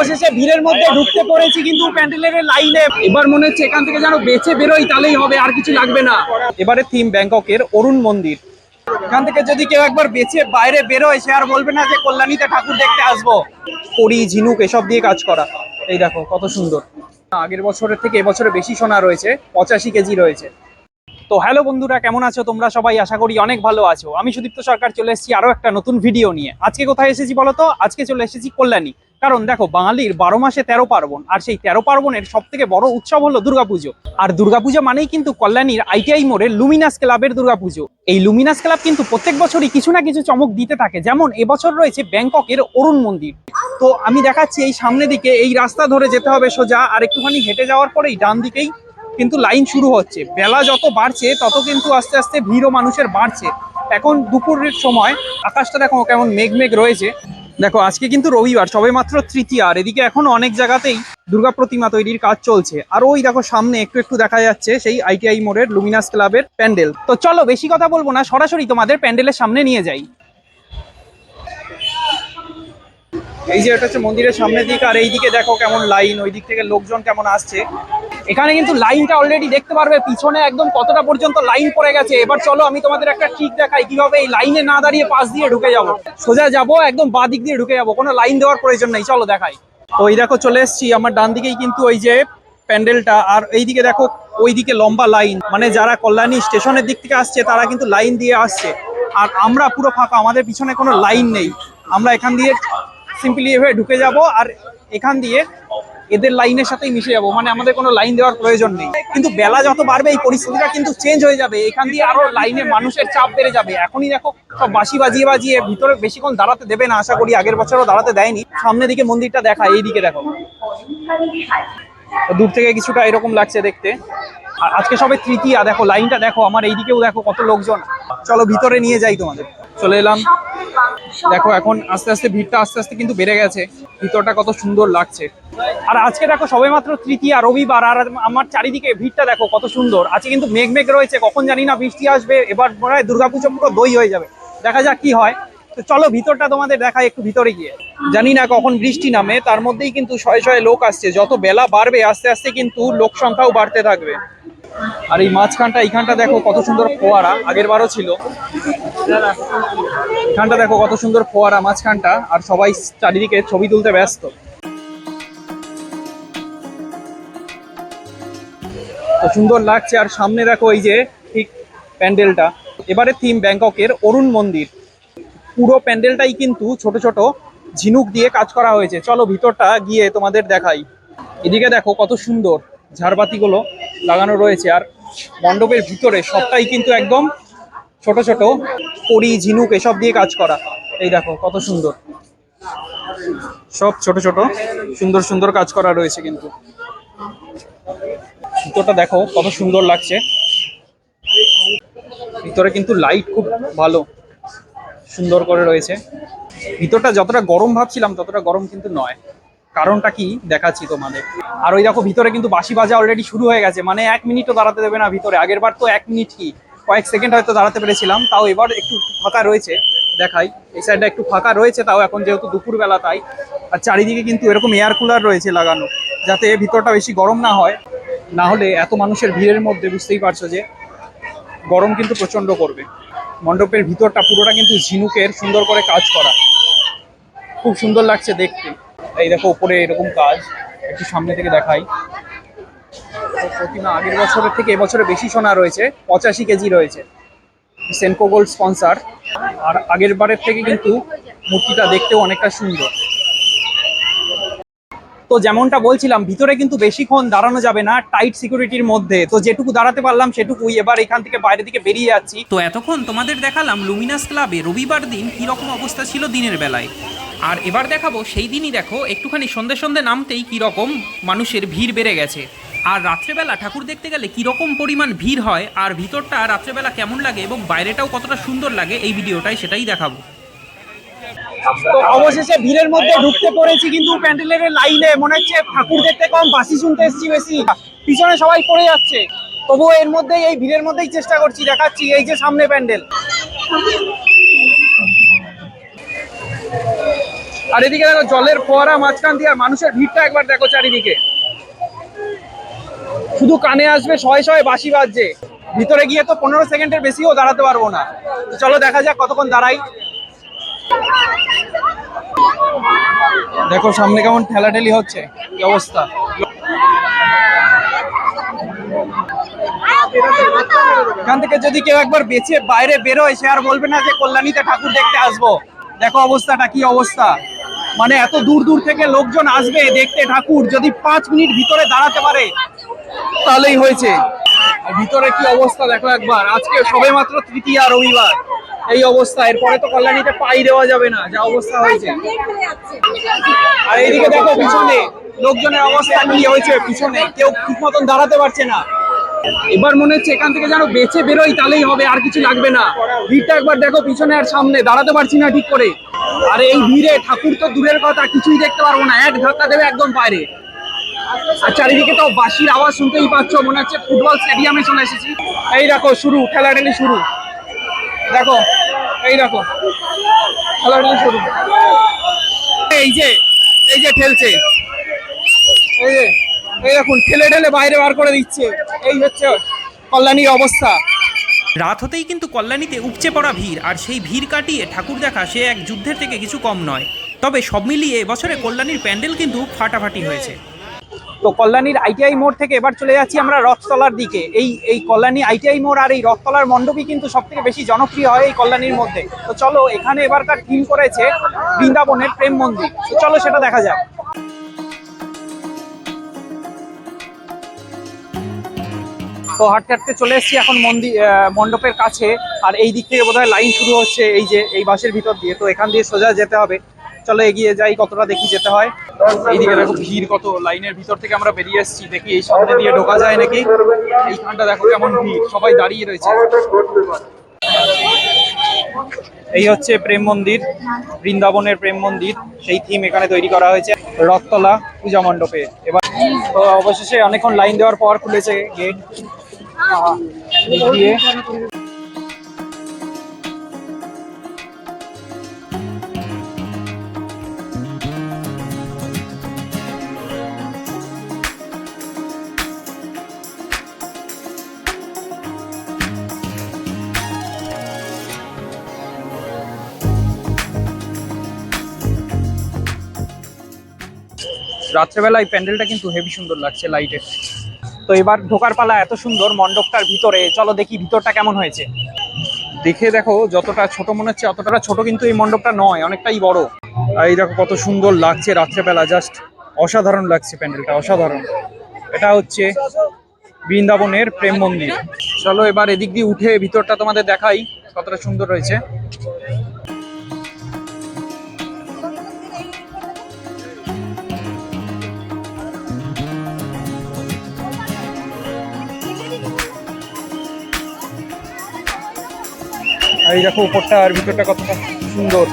অবশেষে ভিড়ের মধ্যে ঢুকতে পড়েছি কিন্তু প্যান্ডেলের লাইনে। এবার মনে হচ্ছে এখান থেকে যেন বেঁচে বেরোই, তাহলেই হবে, আর কিছু লাগবে না। এবারে থিম ব্যাংককের অরুণ মন্দির। এখান থেকে যদি কেউ একবার বেঁচে বাইরে বেরোয়, সে আর বলবে না যে কল্যাণীতে ঠাকুর দেখতে আসব। কড়ি ঝিনুক, এসব দিয়ে কাজ করা। এই দেখো, কত সুন্দর। আগের বছরের থেকে এবছরে বেশি সোনা রয়েছে, পঁচাশি কেজি রয়েছে। তো হ্যালো বন্ধুরা, কেমন আছো? তোমরা সবাই আশা করি অনেক ভালো আছো। আমি সুদীপ্ত সরকার, চলে এসেছি আরও একটা নতুন ভিডিও নিয়ে। আজকে কোথায় এসেছি বলো তো? আজকে চলে এসেছি কল্যাণী। কারণ দেখো, বাঙালির বারো মাসে তেরো পার্বণ, আর সেই তেরো পার্বণের সব থেকে বড় উৎসব হলো দুর্গাপুজো। আর দুর্গাপুজো মানেই কিন্তু কল্যাণীর আইটিআই মোড়ে লুমিনাস ক্লাবের দুর্গাপুজো। এই লুমিনাস ক্লাব কিন্তু প্রত্যেক বছরই কিছু না কিছু চমক দিতে থাকে, যেমন এবছর রয়েছে ব্যাংককের অরুণ মন্দির। তো আমি দেখাচ্ছি এই সামনে দিকে, এই রাস্তা ধরে যেতে হবে সোজা, আর একটুখানি হেঁটে যাওয়ার পরেই ডান দিকেই কিন্তু লাইন শুরু হচ্ছে। বেলা যত বাড়ছে, তত কিন্তু আস্তে আস্তে ভিড়ও মানুষের বাড়ছে। এখন দুপুরের সময়, আকাশটা দেখো কেমন মেঘ মেঘ রয়েছে। দেখো, আজকে কিন্তু রবিবার সবে মাত্র তৃতীয়, আর এদিকে এখন অনেক জায়গাতেই দুর্গা প্রতিমা তৈরির কাজ চলছে। আর ওই দেখো, সামনে একটু একটু দেখা যাচ্ছে সেই আইটিআই মোড়ের লুমিনাস ক্লাবের প্যান্ডেল। তো চলো, বেশি কথা বলব না, সরাসরি তোমাদের প্যান্ডেলের সামনে নিয়ে যাই। এই যে এটা হচ্ছে মন্দিরের সামনের দিক, আর এইদিকে দেখো কেমন লাইন ওই দিক থেকে লোকজন কেমন আসছে। এখানে কিন্তু লাইনটা অলরেডি দেখতে পারবে, পিছনে একদম কতটা পর্যন্ত লাইন পড়ে গেছে। এবার চলো আমি তোমাদের একটা ট্রিক দেখাই, কীভাবে এই লাইনে না দাঁড়িয়ে পাশ দিয়ে ঢুকে যাব। সোজা যাব, একদম বাঁ দিক দিয়ে ঢুকে যাব, কোনো লাইন দেওয়ার প্রয়োজন নেই, চলো দেখাই। তো এই দেখো চলে এসেছি, আমার ডান দিকেই কিন্তু ওই যে প্যান্ডেলটা, আর এইদিকে দেখো ওইদিকে লম্বা লাইন মানে যারা কল্যাণী স্টেশনের দিক থেকে আসছে, তারা কিন্তু লাইন দিয়ে আসছে। আর আমরা পুরো ফাঁকা, আমাদের পিছনে কোনো লাইন নেই। আমরা এখান দিয়ে সিম্পলি এভাবে ঢুকে যাব আর এখান দিয়ে এদের লাইনের সাথেই মিশে যাব। মানে আমাদের কোনো লাইন দেওয়ার প্রয়োজন নেই। কিন্তু বেলা যত বাড়বে, এই পরিস্থিতিটা কিন্তু চেঞ্জ হয়ে যাবে। এখান দিয়ে আরও লাইনে মানুষের চাপ বেড়ে যাবে। এখনই দেখো, সব বাঁশি বাজিয়ে বাজিয়ে ভিতরে বেশিক্ষণ দাঁড়াতে দেবে না, আশা করি। আগের বছরও দাঁড়াতে দেয়নি। সামনের দিকে মন্দিরটা দেখা এই দিকে দেখো দূর থেকে কিছুটা এরকম লাগছে দেখতে। আর আজকে সবে তৃতীয়া, দেখো, লাইনটা দেখো। আমার এইদিকেও দেখো কত লোকজন। চলো, ভিতরে নিয়ে যাই তোমাদের। চলে এলাম। দেখো, এখন আস্তে আস্তে ভিড়টা আস্তে আস্তে কিন্তু বেড়ে গেছে। ভিতরটা কত সুন্দর লাগছে। আর আজকে দেখো সবে মাত্র তৃতীয়া, রবিবার, আর আমার চারিদিকে ভিড়টা দেখো কত সুন্দর। আজকে কিন্তু মেঘ মেঘ রয়েছে, কখন জানি না বৃষ্টি আসবে, এবার মনে হয় দুর্গাপুজো পুরো দই হয়ে যাবে। দেখা যাক কি হয়। তো চলো, ভিতরটা তোমাদের দেখাই একটু ভিতরে গিয়ে। জানি না কখন বৃষ্টি নামে, তার মধ্যেই কিন্তু শয়ে শয়ে লোক আসছে। যত বেলা বাড়বে, আস্তে আস্তে কিন্তু লোক সংখ্যাও বাড়তে থাকবে। আর এই মাঝখানটা এইখানটা দেখো কত সুন্দর ফোয়ারা, আগের বারও ছিল। এখানটা দেখো কত সুন্দর ফোয়ারা মাঝখানটা, আর সবাই চারিদিকে ছবি তুলতে ব্যস্ত। সুন্দর লাগছে, আর সামনে দেখো এই যে ঠিক প্যান্ডেলটা। এবারে থিম ব্যাংককের অরুণ মন্দির। পুরো প্যান্ডেলটাই কিন্তু ছোট ছোট ঝিনুক দিয়ে কাজ করা হয়েছে। চলো ভিতরটা গিয়ে তোমাদের দেখাই। এদিকে দেখো কত সুন্দর ঝাড়বাতিগুলো। লাগানো রয়েছে আর মণ্ডপের ভিতরে সবটাই কিন্তু একদম ছোট ছোট কড়ি ঝিনুক এসব দিয়ে কাজ করা। এই দেখো, কত সুন্দর। সব ছোট ছোট, সুন্দর সুন্দর কাজ করা রয়েছে কিন্তু। ভিতরটা দেখো, কত সুন্দর লাগছে। ভিতরে কিন্তু লাইট খুব ভালো, সুন্দর করে রয়েছে। ভিতরটা যতটা গরম ভাবছিলাম, ততটা গরম কিন্তু নয়। কারণটা কি দেখাচ্ছি তোমাদের? আর ওই দেখো, ভিতরে কিন্তু বাসি বাজা অলরেডি শুরু হয়ে গেছে। মানে এক মিনিটও দাঁড়াতে দেবে না ভিতরে। আগের বার তো এক মিনিট কি? কয়েক সেকেন্ড হয়তো দাঁড়াতে পেরেছিলাম, তাও এবার একটু ফাঁকা রয়েছে। দেখাই, এই সাইডটা একটু ফাঁকা রয়েছে, তাও এখন যেহেতু দুপুরবেলা তাই। আর চারিদিকে কিন্তু এরকম এয়ার কুলার রয়েছে লাগানো, যাতে ভিতরটা বেশি গরম না হয়। না হলে এত মানুষের ভিড়ের মধ্যে বুঝতেই পারছ যে গরম কিন্তু প্রচণ্ড করবে। মণ্ডপের ভিতরটা পুরোটা কিন্তু ঝিনুকের সুন্দর করে কাজ করা। খুব সুন্দর লাগছে দেখতে। এই দেখো, উপরে এরকম কাজ একটু সামনে থেকে দেখাই। প্রতিমা আগের বছরের থেকে এবছরে বেশি সোনা রয়েছে, পঁচাশি কেজি রয়েছে। সেনকো গোল্ড স্পন্সার আর আগের বারের থেকে কিন্তু মূর্তিটা দেখতেও অনেকটা সুন্দর। তো যেমনটা বলছিলাম, ভিতরে কিন্তু বেশিক্ষণ দাঁড়ানো যাবে না টাইট সিকিউরিটির মধ্যে। তো যেটুকু দাঁড়াতে পারলাম, সেটুকুই এবার এখান থেকে বাইরে দিকে বেরিয়ে যাচ্ছি। তো এতক্ষণ তোমাদের দেখালাম লুমিনাস ক্লাবে রবিবার দিন কীরকম অবস্থা ছিল দিনের বেলায়? আর এবার দেখাবো সেই দিনই দেখো, একটুখানি সন্ধে সন্ধে নামতেই কীরকম মানুষের ভিড় বেড়ে গেছে। আর রাত্রেবেলা ঠাকুর দেখতে গেলে কীরকম পরিমাণ ভিড় হয়, আর ভিতরটা রাত্রেবেলা কেমন লাগে এবং বাইরেটাও কতটা সুন্দর লাগে, এই ভিডিওটাই সেটাই দেখাবো। অবশেষে ভিড়ের মধ্যে ঢুকতে পড়েছি কিন্তু প্যান্ডেলের লাইনে, মনে হচ্ছে ঠাকুর দেখতে কম বাসি শুনতে এসেছি বেশি। পিছনে সবাই পড়ে যাচ্ছে। তবুও এর মধ্যেই, এই ভিড়ের মধ্যেই চেষ্টা করছি, দেখাচ্ছি, এই যে সামনে প্যান্ডেল। আর এদিকে দেখো, জলের ফোয়ারা মাঝখান দিয়ে আর মানুষের ভিড়টা একবার দেখো চারিদিকে। শুধু কানে আসবে, শয়ে শয়ে বাঁশি বাজছে। ভিতরে গিয়ে তো পনেরো সেকেন্ডের বেশিও দাঁড়াতে পারব না। চলো দেখা যাক কতক্ষণ দাঁড়াই। দেখো সামনে কেমন ঠেলাঠেলি হচ্ছে, কি অবস্থা। এখান থেকে যদি কেউ একবার বেঁচে বাইরে বেরোয়, সে আর বলবে না যে কল্যাণীতে ঠাকুর দেখতে আসব। দেখো অবস্থাটা, কি অবস্থা। মানে এত দূর দূর থেকে লোকজন আসবে, দেখতে ঠাকুর, যদি পাঁচ মিনিট ভিতরে দাঁড়াতে পারে, তাহলেই হয়েছে। আর ভিতরে কি অবস্থা দেখো একবার, আজকে সবে মাত্র তৃতীয়া রবিবার, এই অবস্থা। এরপরে তো কল্যাণীতে পাই দেওয়া যাবে না, যা অবস্থা হয়েছে। আর এইদিকে দেখো পিছনে, লোকজনের অবস্থা কি হয়েছে পিছনে, কেউ ঠিক মতন দাঁড়াতে পারছে না। এবার মনে হচ্ছে এখান থেকে যেন বেঁচে বেরোই, তাহলেই হবে, আর কিছু লাগবে না। ভিড়টা একবার দেখো পিছনে আর সামনে, দাঁড়াতে পারছি না ঠিক করে। আর এই ভিড়ে ঠাকুর তো দূরের কথা, কিছুই দেখতে পারব না, এক ধাক্কা দেবে একদম বাইরে। আর চারিদিকে তো বাঁশির আওয়াজ শুনতেই পাচ্ছ, মনে হচ্ছে ফুটবল স্টেডিয়ামে চলে এসেছি। এই দেখো, শুরু খেলাটালি শুরু। দেখো, এই দেখো খেলাটালি শুরু। এই যে এই যে ঠেলছে। এই যে, এই দেখুন, ঠেলে ঠেলে বাইরে বার করে দিচ্ছে। এই হচ্ছে কল্যাণীর অবস্থা। রাত হতেই কিন্তু কল্যাণীতে উপচে পড়া ভিড় আর সেই ভিড় কাটিয়ে ঠাকুর দেখা সে এক যুদ্ধের থেকে কিছু কম নয়। তবে সব মিলিয়ে এবছরে কল্যাণীর প্যান্ডেল কিন্তু ফাটাফাটি হয়েছে। তো কল্যাণীর আইটিআই মোড় থেকে এবার চলে যাচ্ছি আমরা রথতলার দিকে। এই এই কল্যাণী আইটিআই মোড় আর এই রথতলার মণ্ডপই কিন্তু সব থেকে বেশি জনপ্রিয় হয় এই কল্যাণীর মধ্যে। তো চলো এখানে এবারকার থিম করেছে বৃন্দাবনের প্রেম মন্দির। তো চলো সেটা দেখা যাক। তো হাঁটতে হাঁটতে চলে এসেছি এখন মন্দির মণ্ডপের কাছে। আর এই দিক থেকে বোধহয় লাইন শুরু হচ্ছে এই যে, এই বাসের ভিতর দিয়ে। তো এখান দিয়ে সোজা যেতে হবে। চলো এগিয়ে যাই, কতটা দেখি যেতে হয়। এইদিকে দেখো ভিড়, কত লাইনের ভিতর থেকে আমরা বেরিয়ে এসেছি। দেখি এই সামনে দিয়ে ঢোকা যায় নাকি? এইখানটা দেখো কেমন ভিড়, সবাই দাঁড়িয়ে রয়েছে। এই হচ্ছে প্রেম মন্দির, বৃন্দাবনের প্রেম মন্দির। সেই থিম এখানে তৈরি করা হয়েছে, রথতলা পূজা মণ্ডপে। এবার, তো অবশেষে অনেকক্ষণ লাইন দেওয়ার পর খুলেছে গেট রাত্রেবেলা এই প্যান্ডেলটা কিন্তু হেভি সুন্দর লাগছে লাইটের তো এবার ঢোকার পালা এত সুন্দর মণ্ডপটার ভিতরে। চলো দেখি ভিতরটা কেমন হয়েছে। দেখে দেখো, যতটা ছোট মনে হচ্ছে, অতটা ছোট কিন্তু এই মণ্ডপটা নয়, অনেকটাই বড়। এই দেখো কত সুন্দর লাগছে রাত্রেবেলা, জাস্ট অসাধারণ লাগছে প্যান্ডেলটা, অসাধারণ। এটা হচ্ছে বৃন্দাবনের প্রেম মন্দির। চলো এবার এদিক দিয়ে উঠে ভিতরটা তোমাদের দেখাই কতটা সুন্দর রয়েছে আর এই দেখো উপরটা আর ভিতরটা কতটা সুন্দর।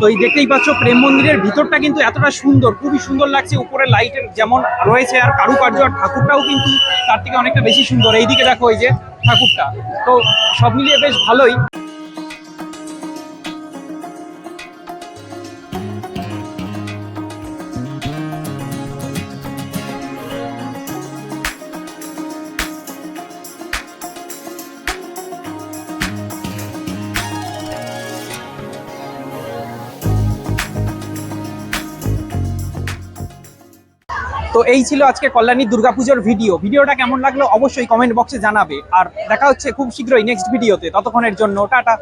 তো এই দেখতেই পাচ্ছ, প্রেম মন্দিরের ভিতরটা কিন্তু এতটা সুন্দর, খুবই সুন্দর লাগছে। উপরে লাইটের যেমন রয়েছে আর কারুকার্য, আর ঠাকুরটাও কিন্তু তার থেকে অনেকটা বেশি সুন্দর। এইদিকে দেখো এই যে ঠাকুরটা। তো সব মিলিয়ে বেশ ভালোই। এই ছিল আজকে কল্যাণী দুর্গাপুজোর ভিডিও। ভিডিওটা কেমন লাগল অবশ্যই কমেন্ট বক্সে জানাবে। আর দেখা হচ্ছে খুব শীঘ্রই নেক্সট ভিডিওতে। ততক্ষণের জন্য টাটা।